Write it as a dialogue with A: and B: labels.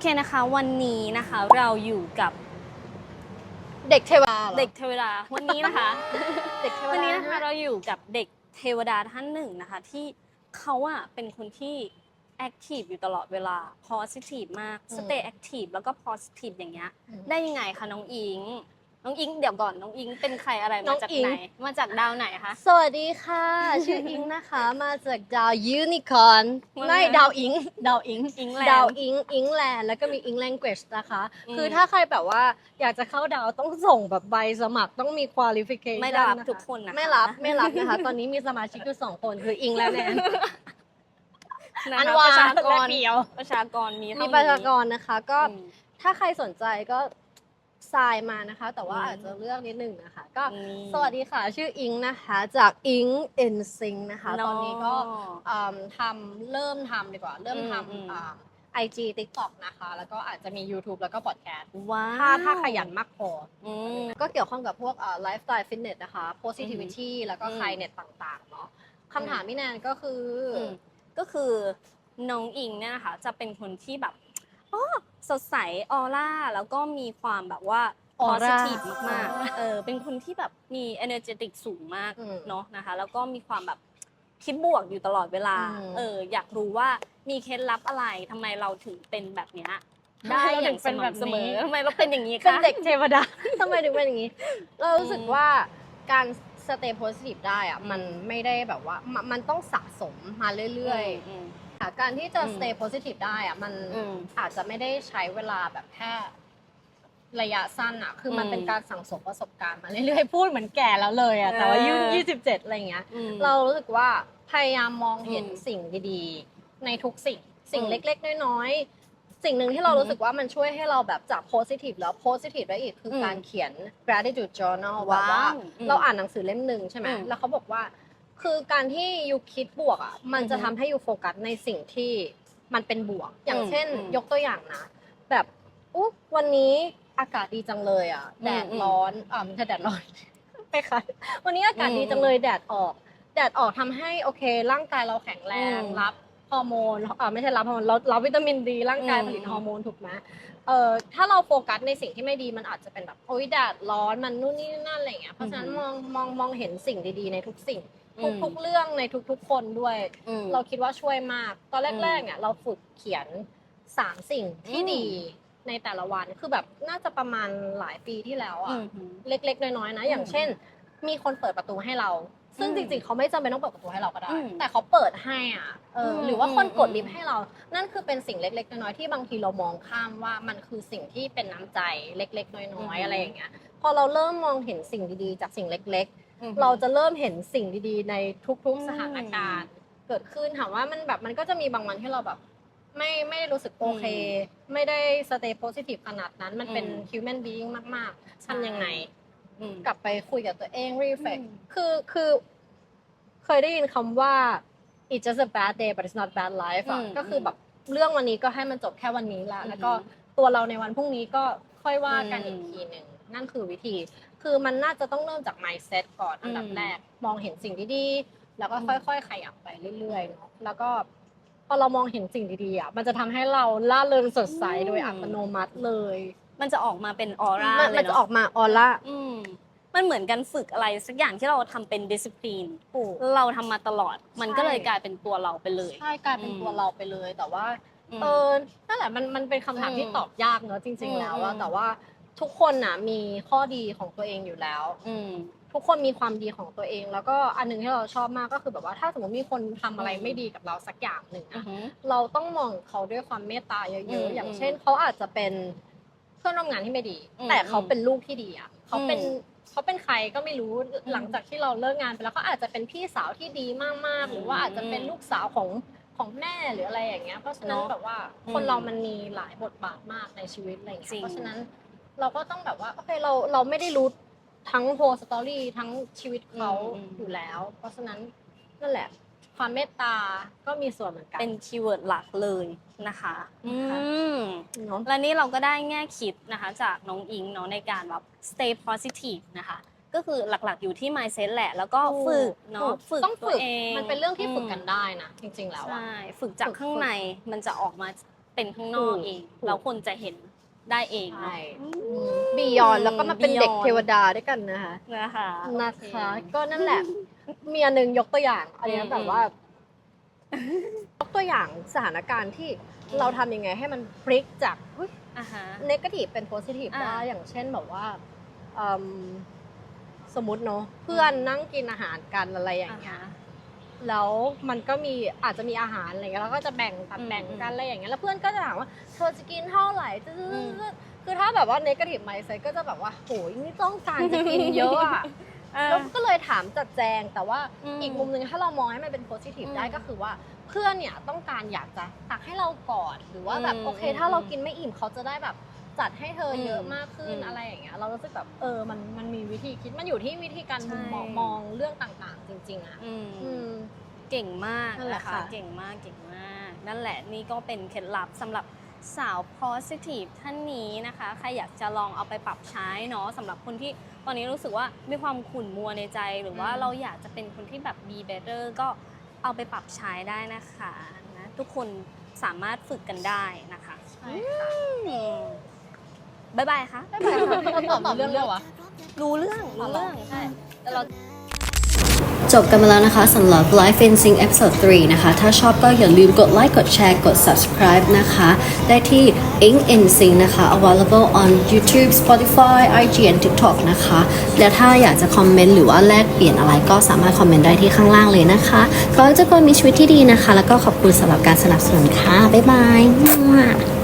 A: เคนะคะ วันนี้นะคะเราอยู่กับ
B: เด็กเทวดาหรอ
A: เด็กเทวดาวันนี้นะคะ
B: เด็กเทวดา
A: วันนี้นะคะเราอยู่กับเด็กเทวดาท่านหนึ่งนะคะ ที่เขาอะเป็นคนที่แอคทีฟอยู่ตลอดเวลา positive มาก stay active แล้วก็ positive อย่างเงี้ย ได้ยังไงคะน้องอิง น้องอิงเดี๋ยวก่อนน้องอิงเป็นใครอะไร
B: น้
A: มา
B: อง
A: จาก
B: อิ๊ง
A: ไหน มาจากดาวไหนคะ
B: สวัสดีค่ะ ชื่ออิงนะคะ มาจากดาวยูนิคอร์น
A: ว่าไง
B: ไม่ ดาวอิง ดาวอิง
A: อิงแลนด์
B: ดาวอิงอิงแลนด์แล้วก็มีอิง language นะคะ
A: อืม
B: คือถ้าใครแบบว่าอยากจะเข้าดาวต้องส่งแบบใบสมัครต้องมี qualification
A: ไม่รับะะทุกคนนะคะ
B: ไม่รับไม่รับนะคะ ตอนนี้มีสมาชิกอยู่สองคนคืออิงและแนน
A: นะ
B: อัน
A: คะ
B: วา
A: ประชากร
B: และเดียว
A: ประชากรมีเท่า
B: มี
A: นี้
B: ประชากรนะคะ ก็
A: อืม
B: ถ้าใครสนใจก็ ทรายมานะคะ แต่ว่า
A: อืม
B: อาจจะเลือกนิดหนึ่งนะคะ ก็
A: นี่
B: สวัสดีค่ะ ชื่ออิงนะคะ จากอิงเอ็นซิงนะคะ
A: เนาะ
B: ตอนนี้ก็อืมทำเริ่มทำดีกว่า เริ่ม
A: อืม
B: ท
A: อืมำ
B: ไอจีทิกตอกนะคะ แล้วก็อาจจะมี YouTube แล้วก็พอดแคสต์
A: ว้าว
B: ถ้าถ้าขยันมากพอ
A: อืม
B: ก็เกี่ยวข้องกับพวกไลฟ์สไตล์ฟิตเนสนะคะ positivity แล้วก็
A: อืม
B: คลายเน็ตต่างๆเนาะคำถามพี่แนนก็คืออ
A: มก็คือน้องอิงเนี่ยนะคะจะเป็นคนที่แบบ อ๋อสดใสออร่าแล้วก็มีความแบบว่า
B: Aura
A: positive มากๆเออเป็นคนที่แบบมี energetic สูงมาก
B: อืม
A: เนาะนะคะ แล้วก็มีความแบบคิดบวกอยู่ตลอดเวลา
B: อืม
A: เออ อยากรู้ว่ามีเคล็ดลับอะไรทำไมเราถึงเป็นแบบเนี้ยได้
B: ทำไมเรา
A: อ
B: ถึ
A: ย่าง
B: ง
A: ส
B: เป็นแบบ
A: ม่ำเสม
B: นี้
A: อทำไมเราเป็นอย่างนี้
B: เป็น
A: คะ
B: เด็กเทวดา ทำไมถึงเป็นอย่างนี้ เรารู้สึก
A: อืม
B: ว่าการ stay positive ได้อะ
A: อืม
B: มันไม่ได้แบบว่ามันมันต้องสะสมมาเรื่อย
A: อืม
B: ๆ ค่ะการที่จะ
A: อืม
B: stay positive ได้อะมัน
A: อืม
B: อาจจะไม่ได้ใช้เวลาแบบแค่ระยะสั้นอะคือมัน
A: อืม
B: เป็นการสั่งสมประสบการณ์มาเรื่อยๆพูดเหมือนแก่แล้วเลยอะแต่ว่า
A: เออ
B: ยุ่ยี่สิบเจ็ดอะไรเงี้ย
A: อืม
B: เรารู้สึกว่าพยายามมองเห็น
A: อืม
B: สิ่งดีๆ ในทุกสิ่งสิ่ง
A: อืม
B: เล็กๆ น้อยๆ สิ่งหนึ่งที่เรา
A: อือฮึ
B: รู้สึกว่ามันช่วยให้เราแบบจาก positive แล้ว positive ได้อีกคืออ
A: ม
B: การเขียน gratitude journal แบบว่า
A: ว้าวอืม
B: เราอ่านหนังสือเล่มหนึ่งใช่ไหม
A: อืม
B: แล้วเขาบอกว่า คือการที่ยูคิดบวกอะมันจะ
A: อือฮึ
B: ทำให้ยูโฟกัสในสิ่งที่มันเป็นบวก อย่าง
A: อืม
B: เช่น
A: อืม
B: ยกตัวอย่างนะ แบบอุ๊ยวันนี้อากาศดีจังเลยอะ
A: อืม
B: แดด
A: อืม
B: ร้อนอ่าไม่ใช่แดดร้อนไปค่ะวันนี้อากาศดี
A: อืม
B: จังเลยแดดออก แดดออกทำให้โอเค ร่างกายเราแข็งแรง
A: อืม
B: รับฮอร์โมนอ่าไม่ใช่รับฮอร์โมนเรารับวิตามินดี ร่างกาย
A: อืม
B: ผลิตฮอร์โมนถูกไหมเอ่อถ้าเราโฟกัสในสิ่งที่ไม่ดีมันอาจจะเป็นแบบโอ๊ยแดดร้อนมันนู่นนี่นั่นอะไรอย่างเงี้ยเพราะฉะนั้น
A: อือ
B: ม
A: หือ
B: องมองมองเห็นสิ่งดีๆในทุกสิ่ง
A: อื
B: ทุก
A: ม
B: ทุกเรื่องในทุกๆคนด้วย
A: อืม
B: เราคิดว่าช่วยมาก ตอนแรก
A: อืม
B: ๆเนี่ยเราฝึกเขียนสามสิ่งที่
A: อืม
B: ดีในแต่ละวัน คือแบบน่าจะประมาณหลายปีที่แล้วอะ
A: อืม
B: เล็กๆ น้อยๆนะ อย่าง
A: อืม
B: เช่น มีคนเปิดประตูให้เรา ซึ่ง
A: อืม
B: จริงๆ เขาไม่จำเป็นต้องเปิดประตูให้เราก็ได้
A: อืม
B: แต่เขาเปิดให้อะเอออ
A: ม
B: หรือว่าคนกด
A: อืม
B: ลิฟต์ให้เรา นั่นคือเป็นสิ่งเล็กๆ น้อยๆ ที่บางทีเรามองข้ามว่ามันคือสิ่งที่เป็นน้ำใจเล็กๆ น้อยๆ อะไรอย่างเงี้ย พอเราเริ่มมองเห็นสิ่งดีๆ จากสิ่งเล็ก
A: อืม
B: ๆ เราจะเริ่มเห็นสิ่งดีๆ ในทุก
A: อืม
B: ๆสถานการณ์เกิดขึ้นถามว่ามันแบบมันก็จะมีบางวันที่เราแบบไม่ไม่ได้รู้สึกโอเค ไม่ได้ stay positive ขนาดนั้น มันเป็น
A: อืม
B: human being มากๆทำยังไง
A: อืม
B: กลับไปคุยกับตัวเอง reflect
A: อืม
B: คือคือ เคยได้ยินคำว่า it's just a bad day but it's not bad life อะ
A: อืม
B: ก็คือแบบเรื่องวันนี้ก็ให้มันจบแค่วันนี้ละ
A: อืม
B: แล้วก็ตัวเราในวันพรุ่งนี้ก็ค่อยว่ากัน
A: อืม
B: อีกทีหนึ่งนั่นคือวิธี คือมันน่าจะต้องเริ่มจาก mindset ก่อนอันดับ
A: อืม
B: แรก มองเห็นสิ่งดีๆ แล้วก็
A: อืม
B: ค่อย ๆ ขยับไปเรื่อยๆเนาะแล้วก็พอเรามองเห็นสิ่งดีๆอะมันจะทำให้เราล่าเริงสดใสโดยอัตโนมัติเลย
A: มันจะออกมาเป็นออร่า
B: มัน
A: เลย
B: มันจะ
A: เนาะ
B: ออกมาออร่า
A: อืมมันเหมือนกันฝึกอะไรสักอย่างที่เราทำเป็นดิสซิ p ลิน
B: ถูก
A: เราทำมาตลอด มันก็เลย
B: ใช่
A: กลายเป็นตัวเราไปเลย
B: ใช่กลายเป็น
A: อืม
B: ตัวเราไปเลยแต่ว่า
A: ม
B: เออนั่นแหละมันมันเป็นคำถาม
A: อืม
B: ที่ตอบยากเนอะจริง ๆ แล้วอะ
A: อืม
B: แต่ว่า ทุกคนน่ะมีข้อดีของตัวเองอยู่แล้ว
A: อืม
B: ทุกคนมีความดีของตัวเอง แล้วก็อันหนึงที่เราชอบมากก็คือแบบว่าถ้าสมมติมีคนทำอะไร
A: อืม
B: ไม่ดีกับเราสักอย่างหนึ่ง
A: อือ
B: อะ
A: หือ
B: เราต้องมองเขาด้วยความเมตตาเย
A: อื
B: อะ
A: ม
B: ๆอย่าง
A: อืม
B: เช่นเขาอาจจะเป็นเพื่อนร่วมงานที่ไม่ดี
A: อืม
B: แต่เขาเป็นลูกที่ดีอะเขาเป็น
A: อืม
B: เขาเป็นใครก็ไม่รู้หลังจากที่เราเลิกงานไปแล้วเขาอาจจะเป็นพี่สาวที่ดีมากๆ หรือว่าอาจจะเป็นลูกสาวของของแม่หรืออะไรอย่างเงี้ย เพราะฉะนั้น
A: เนอะ
B: แบบว่า
A: อืม
B: คนเรามันมีหลายบทบาทมากในชีวิตอะไรอย่างเงี้
A: จริ
B: ย
A: ง
B: เพราะฉะนั้น เราก็ต้องแบบว่าโอเคเราเราไม่ได้รู้ทั้งโฮสตอรี่ทั้งชีวิตเขาอยู่แล้ว เพราะฉะนั้นนั่นแหละ ความเมตตาก็มีส่วนเหมือนกัน
A: เป็นคีย์เวิร์ดหลักเลยนะคะอื
B: นะคะ
A: ม
B: เนาะ
A: และนี่เราก็ได้แง่คิดนะคะจากน้องอิงเนาะในการแบบ stay positive นะคะ ก็คือหลักๆอยู่ที่ mindset แหละ แล้วก็ฝึกเนาะฝึก
B: ต้อง
A: ตัว
B: ฝึก
A: เอง
B: มันเป็นเรื่องที่ฝึกกัน
A: อืม
B: ได้นะจริง ๆ แล้วอะ
A: ใช่ฝึกจาก
B: ฝึก
A: ข้างในมันจะออกมาเป็นข้างนอกเอง
B: ถูก
A: แล้วคนจะเห็น ได้เอง
B: ใช่
A: เนาะ
B: บียอนแล้วก็มาเป็นเด็ก
A: Beyond
B: เทวดาด้วยกันนะคะ
A: นะคะ
B: นะคะ
A: โอเก็
B: นั่นแหละ เมียหนึ่งยกตัวอย่างอันนี้
A: อืม
B: แบบว่ายกตัวอย่างสถานการณ์ที่
A: อืม
B: เราทำยังไงให้มันพลิกจาก
A: อ่าฮะ
B: เนกาทีฟเป็นโพซิทีฟ
A: อ่า
B: ได้อย่างเช่นแบบว่าอืมสมมติเนาะเพื่อนนั่งกินอาหารกันอะไรอย่าง
A: อ่า
B: เงี้ย
A: ฮะ
B: แล้วมันก็มีอาจจะมีอาหารอะไรเงี้ยเราก็จะแบ่งกัน
A: อืม
B: แบ่ง
A: อื
B: กัน
A: ม
B: อะไรอย่างเงี้ยแล้วเพื่อนก็จะถามว่าเธอจะกินเท่าไหร่ตึ๊ด
A: อืม
B: ๆคือถ้าแบบว่าเนกาทีฟไมซ์ก็จะแบบว่าโหยนี่ต้องการจะกินเยอะอะ
A: อ่า
B: แล้วก็เลยถามจัดแจงแต่ว่า
A: อืม
B: อีกมุมหนึ่งถ้าเรามองให้มันเป็นโพสิทีฟ
A: อืม
B: ได้ก็คือว่าเพื่อนเนี่ยต้องการอยากจะตักให้เราก่อนหรือว่าแบบ
A: อืม
B: โอเค
A: อืม
B: ถ้าเรากินไม่อิ่มเขาจะได้แบบ จัดให้เธอเยอะ
A: อืม
B: มากขึ้น
A: อืม
B: อะไรอย่างเงี้ยเรารู้สึกแบบเออมันมันมีวิธีคิดมันอยู่ที่วิธีการ
A: ใช่
B: มุมมองมองเรื่องต่างๆ จริง ๆอะ
A: อืม
B: อืม
A: เก่งมาก
B: นั่นแหละ
A: นะคะ
B: ค่ะ
A: เก่งมากเก่งมาก นั่นแหละนี่ก็เป็นเคล็ดลับสำหรับสาว positive ท่านนี้นะคะใครอยากจะลองเอาไปปรับใช้เนาะสำหรับคนที่ตอนนี้รู้สึกว่ามีความขุ่นมัวในใจ หรือว่า
B: อืม
A: เราอยากจะเป็นคนที่แบบ be better ก็เอาไปปรับใช้ได้นะคะนะทุกคนสามารถฝึกกันได้นะคะ
B: ใช่ค่ะ
A: อืม บ๊ายบายค่ะ
B: ไม่เป็นไรค่ะเราตอบเรื่องเรื่องวะ
A: รู้เรื่องรู้เรื่องใช่แต่เรา
C: จบกันมาแล้วนะคะสำหรับ Life in Sync Episode 3 นะคะ ถ้าชอบก็อย่าลืมกดไลค์กดแชร์กด subscribe นะคะ ได้ที่ Ink in Sync นะคะ available on YouTube Spotify IG and TikTok นะคะ และถ้าอยากจะคอมเมนต์หรือว่าแลกเปลี่ยนอะไรก็สามารถคอมเมนต์ได้ที่ข้างล่างเลยนะคะขอให้ทุกคนมีชีวิตที่ดีนะคะ แล้วก็ขอบคุณสำหรับการสนับสนุนค่ะ บ๊ายบาย